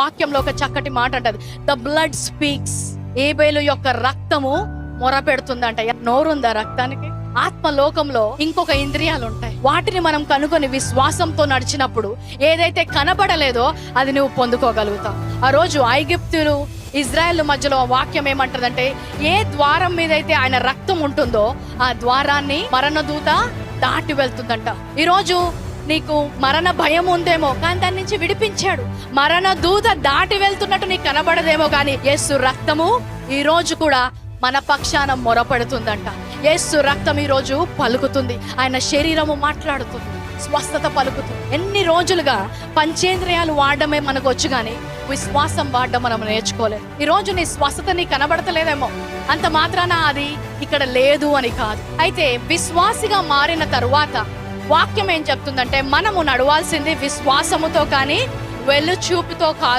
వాక్యంలో ఒక చక్కటి మాట అంటది. ద బ్లడ్ స్పీక్స్ ఏబేలు యొక్క రక్తము మొర పెడుతుందంట. నోరుందా రక్తానికి? ఆత్మ లోకంలో ఇంకొక ఇంద్రియాలు ఉంటాయి వాటిని మనం కనుగొని విశ్వాసంతో నడిచినప్పుడు ఏదైతే కనబడలేదో అది నువ్వు పొందుకోగలుగుతావు. ఆ రోజు ఐగిప్తులు ఇజ్రాయెల్ మధ్యలో వాక్యం ఏమంటదంటే ఏ ద్వారం మీదైతే ఆయన రక్తం ఉంటుందో ఆ ద్వారాన్ని మరణదూత దాటి వెళ్తుందంట. ఈరోజు నీకు మరణ భయం ఉందేమో కానీ దాని నుంచి విడిపించాడు. మరణ దూత దాటి వెళ్తున్నట్టు నీకు కనబడదేమో కానీ యేసు రక్తము ఈ రోజు కూడా మన పక్షాన మొరపడుతుందంట. యేసు రక్తం ఈ రోజు పలుకుతుంది. ఆయన శరీరము మాట్లాడుతుంది. స్వస్థత పలుకుతుంది. ఎన్ని రోజులుగా పంచేంద్రియాలు వాడడమే మనకు వచ్చు కానీ విశ్వాసం వాడడం మనం నేర్చుకోలేదు ఈ రోజు నీ స్వస్థత నీ కనబడతలేదేమో. అంత మాత్రాన అది ఇక్కడ లేదు అని కాదు. అయితే విశ్వాసిగా మారిన తరువాత వాక్యం ఏం చెప్తుందంటే మనము నడవాల్సింది విశ్వాసముతో కానీ వెళ్ళు చూపుతో కాదు.